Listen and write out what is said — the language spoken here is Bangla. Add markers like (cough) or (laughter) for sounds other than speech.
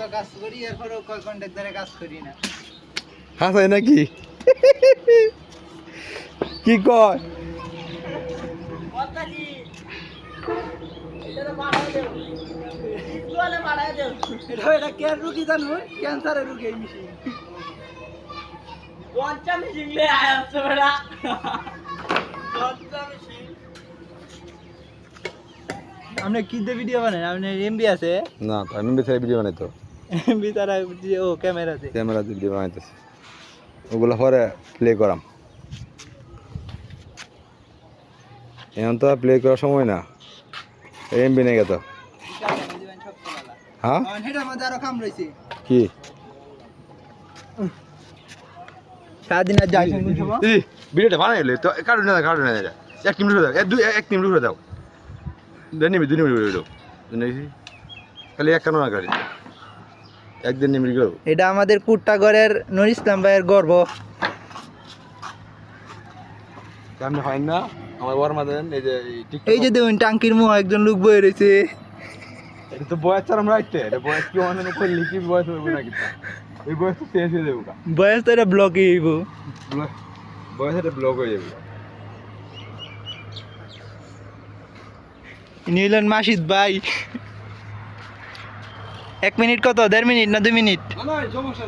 তো কাজ করি এরপরেও কন্ট্রাক্টরে কাজ করি না। হাসাই নাকি? কি কয়? রুগী আপনি কি দিয়ে ভিডিও বানান আপনার এমবি আছে? না তো আমি ভিডিও বানাইতো এমবি (laughs) তারা দিয়ে ও ক্যামেরাতে ক্যামেরা দিয়ে ভিডিও বানাইতেছি। ওগুলো পরে প্লে করাম। এখন তো প্লে করার সময় না। এমবি নেই তো হ্যাঁ? কি? সারাদিন আর যাই শুনব এই ভিডিওটা বানাইলে তো কারণ না কারণ না এক মিনিট দাও। এক দুই এক মিনিট দাও। দুই মিনিট খালি এক কানো না গাড়ি একদিন গেল। এটা আমাদের কুট্টাগড়ের নুর ইসলাম ভাইয়ের গর্ব। হয় না আমার বর মাদেন এই যে এই যে দেখুন টাঙ্কির মুহ একজন লোক বয়ে রয়েছে। এটা তো বয়স চার আমরা রাখতে এটা বয়স কি অন্য করলে কি বয়স হবে এই বয়স তো শেষ হয়ে যাবে বয়স তো এটা ব্লকে হইব বয়স এটা ব্লক হয়ে যাবে নিলেন মাসিদ ভাই। এক মিনিট কত? দেড় মিনিট না দুই মিনিট? সমস্যা